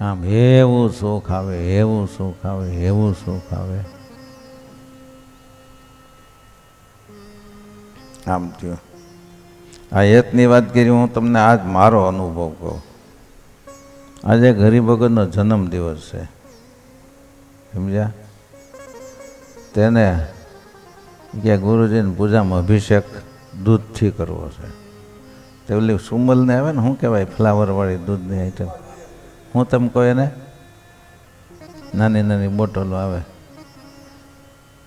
આમ એવું સુખ આવે, એવું સુખ આવે, એવું સુખ આવે. આમ થયું. આ હેતની વાત કરી, હું તમને આજ મારો અનુભવ કહું. આજે ગરીબ જન્મદિવસ જન્મ છે. સમજ્યા? તેને કે ગુરુજીની પૂજામાં અભિષેક દૂધથી કરવો છે. તે ઓલી સુમલને આવે ને, શું કહેવાય, ફ્લાવરવાળી દૂધની આઈટમ હું તમ કહો એને? નાની નાની બોટલો આવે.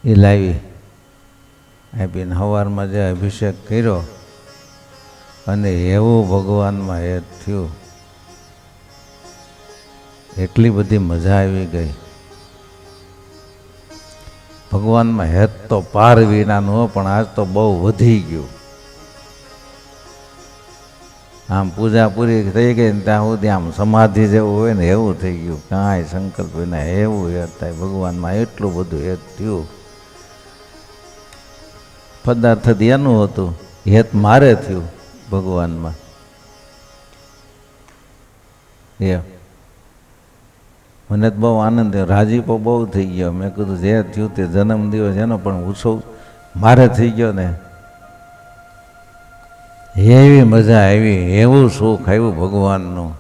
એ લાવી. આપીને સવારમાં જે અભિષેક કર્યો, અને એવું ભગવાનમાં એ થયું. એટલી બધી મજા આવી ગઈ. ભગવાનમાં હેત તો પાર વિનાનું પણ આજ તો બહુ વધી ગયું. આમ પૂજા પૂરી થઈ ગઈ ને ત્યાં સુધી આમ સમાધિ જેવું હોય ને એવું થઈ ગયું. કાંઈ સંકલ્પ વિના એવું હેત થાય ભગવાનમાં એટલું બધું હેત થયું. પદાર્થ એનું હતું, હેત મારે થયું ભગવાનમાં. એ. મને તો બહુ આનંદ થયો. રાજીપો બહુ થઈ ગયો. મેં કીધું જે થયું તે જન્મદિવસ એનો પણ ઉત્સવ મારે થઈ ગયો ને. એવી મજા આવી, એવું સુખ આવ્યું ભગવાનનું.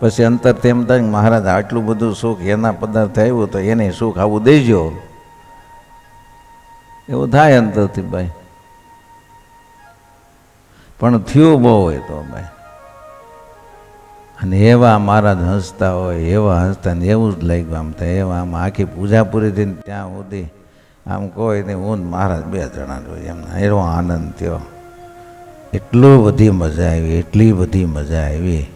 પછી અંતર તેમ થાય મહારાજ આટલું બધું સુખ એના પદાર્થ આવ્યું તો એને સુખ આવું દેજો. એવું થાય અંતરથી ભાઈ. પણ થયું બહુ હોય તો ભાઈ. અને એવા મહારાજ હસતા હોય, એવા હસતા ને એવું જ લાગ્યું આમ થાય. એવા આમ આખી પૂજા પૂરી થઈને ત્યાં સુધી આમ કોઈ નહીં હું મહારાજ બે જણા જોઈએ એમના એવો આનંદ થયો. એટલું બધી મજા આવી, એટલી બધી મજા આવી.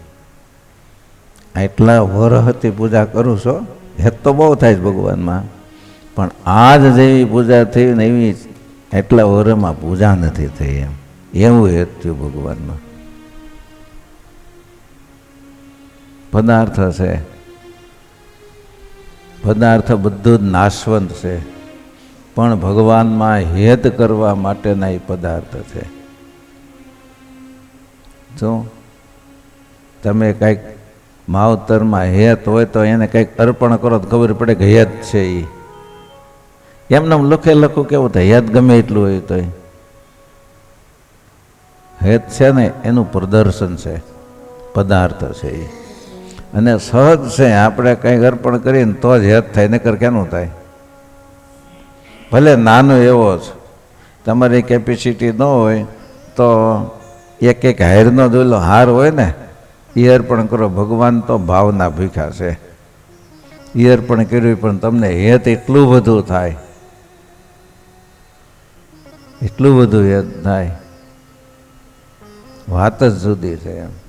એટલા વરહથી પૂજા કરું છો, હેત તો બહુ થાય છે ભગવાનમાં, પણ આજ જેવી પૂજા થઈ ને એવી એટલા વરમાં પૂજા નથી થઈ એમ. એવું હેત થયું ભગવાનમાં. પદાર્થ છે. પદાર્થ બધું જ નાશવંત છે. પણ ભગવાનમાં હેત કરવા માટેના એ પદાર્થ છે. જો તમે કંઈક માવતરમાં હેત હોય તો એને કંઈક અર્પણ કરો તો ખબર પડે કે હેત છે એ એમને લખે લખું કેવું થાય? હેત ગમે એટલું હોય તો હેત છે ને એનું પ્રદર્શન છે. પદાર્થ છે એ અને સહજ છે, આપણે કંઈક અર્પણ કરીએ તો જ હેત થાય નકર કેનું થાય? ભલે નાનો એવો જ. તમારી કેપેસિટી ન હોય તો એક એક હારનો જોયેલો હાર હોય ને એ અર્પણ કરો. ભગવાન તો ભાવના ભૂખ્યા છે. એ અર્પણ કર્યું પણ તમને હેત એટલું બધું થાય. એટલું બધું હેત થાય. વાત જ જુદી છે એમ.